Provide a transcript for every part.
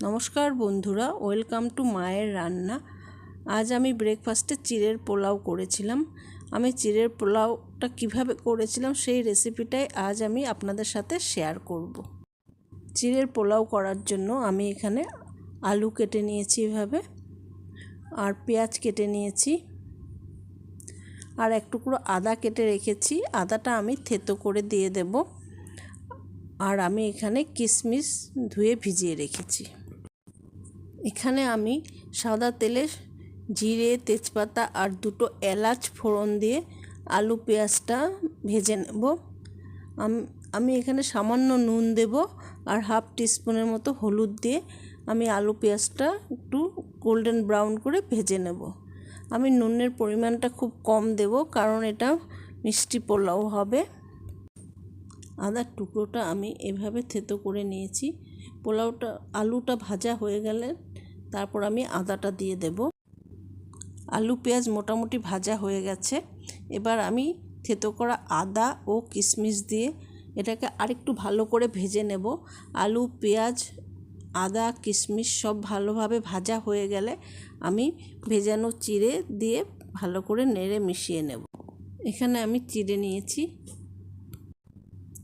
নমস্কার বন্ধুরা, welcome to মায়ের রান্না। আজ আমি ব্রেকফাস্টে চিড়ের পোলাও করেছিলাম। আমি চিড়ের পোলাওটা কীভাবে করেছিলাম সেই রেসিপিটাই আজ আমি আপনাদের সাথে শেয়ার করব। চিড়ের পোলাও করার জন্য আমি এখানে আলু কেটে নিয়েছি এভাবে, আর পেঁয়াজ কেটে নিয়েছি, আর এক টুকরো আদা কেটে রেখেছি। আদাটা আমি থেতো করে দিয়ে দেব, আর আমি এখানে কিশমিশ ধুয়ে ভিজিয়ে রেখেছি। এখানে আমি সাদা তেলে জিরে, তেজপাতা আর দুটো এলাচ ফোড়ন দিয়ে আলু পেঁয়াজটা ভেজে নেব। আমি এখানে সামান্য নুন দেব আর হাফ টিস্পুনের মতো হলুদ দিয়ে আমি আলু পেঁয়াজটা একটু গোল্ডেন ব্রাউন করে ভেজে নেব। আমি নুনের পরিমাণটা খুব কম দেব কারণ এটা মিষ্টি পোলাও হবে। আদার টুকরোটা আমি এভাবে থেতো করে নিয়েছি। পোলাওটা, আলুটা ভাজা হয়ে গেলে তারপর আমি আদাটা দিয়ে দেব। আলু, পেঁয়াজ মোটামুটি ভাজা হয়ে গেছে। এবার আমি থেতো করা আদা ও কিশমিশ দিয়ে এটাকে আরেকটু ভালো করে ভেজে নেব। আলু, পেঁয়াজ, আদা, কিশমিশ সব ভালোভাবে ভাজা হয়ে গেলে আমি ভেজানো চিড়ে দিয়ে ভালো করে নেড়ে মিশিয়ে নেব। এখানে আমি চিড়ে নিয়েছি।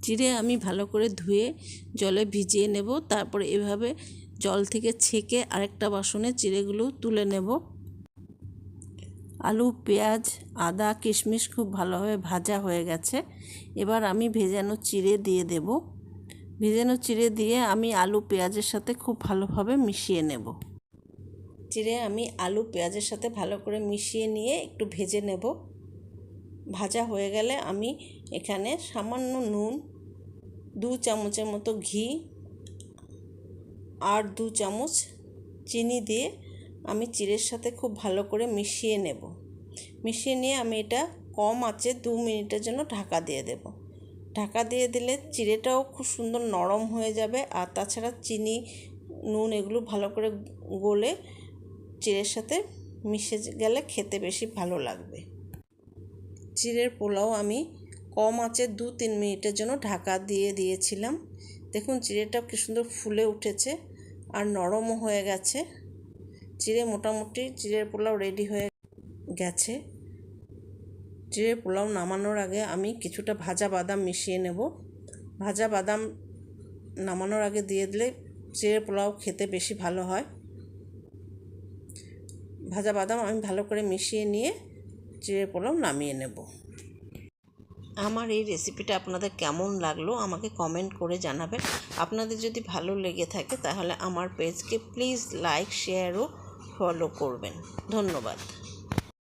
চিড়ে আমি ভালো করে ধুয়ে জলে ভিজিয়ে নেব। তারপরে এভাবে জল থেকে ছেঁকে আরেকটা বাসনে চিড়েগুলো তুলে নেব। আলু, পেঁয়াজ, আদা, কিশমিশ খুব ভালোভাবে ভাজা হয়ে গেছে। এবার আমি ভেজানো চিড়ে দিয়ে দেব। ভেজানো চিড়ে দিয়ে আমি আলু, পেঁয়াজের সাথে খুব ভালোভাবে মিশিয়ে নেব। চিড়ে আমি আলু, পেঁয়াজের সাথে ভালো করে মিশিয়ে নিয়ে একটু ভেজে নেব। ভাজা হয়ে গেলে আমি এখানে সামান্য নুন, দু চামচের মতো ঘি আর দু চামচ চিনি দিয়ে আমি চিড়ের সাথে খুব ভালো করে মিশিয়ে নেব। মিশিয়ে নিয়ে আমি এটা কম আছে দু মিনিটের জন্য ঢাকা দিয়ে দেব। ঢাকা দিয়ে দিলে চিড়েটাও খুব সুন্দর নরম হয়ে যাবে আর তাছাড়া চিনি, নুন এগুলো ভালো করে গলে চিড়ের সাথে মিশে গেলে খেতে বেশি ভালো লাগবে। চিড়ের পোলাও আমি কম আছে দু তিন মিনিটের জন্য ঢাকা দিয়ে দিয়েছিলাম। দেখুন চিড়েটা কি সুন্দর ফুলে উঠেছে আর নরমও হয়ে গেছে। চিড়ে মোটামুটি চিড়ের পোলাও রেডি হয়ে গেছে। চিড়ের পোলাও নামানোর আগে আমি কিছুটা ভাজা বাদাম মিশিয়ে নেব। ভাজা বাদাম নামানোর আগে দিয়ে দিলে চিড়ের পোলাও খেতে বেশি ভালো হয়। ভাজা বাদাম আমি ভালো করে মিশিয়ে নিয়ে চিড়ের পোলাও নামিয়ে নেব। আমার এই রেসিপিটা আপনাদের কেমন লাগল আমাকে কমেন্ট করে জানাবেন। আপনাদের যদি ভালো লেগে থাকে, তাহলে আমার পেজকে প্লিজ লাইক শেয়ার ও ফলো করবেন। ধন্যবাদ।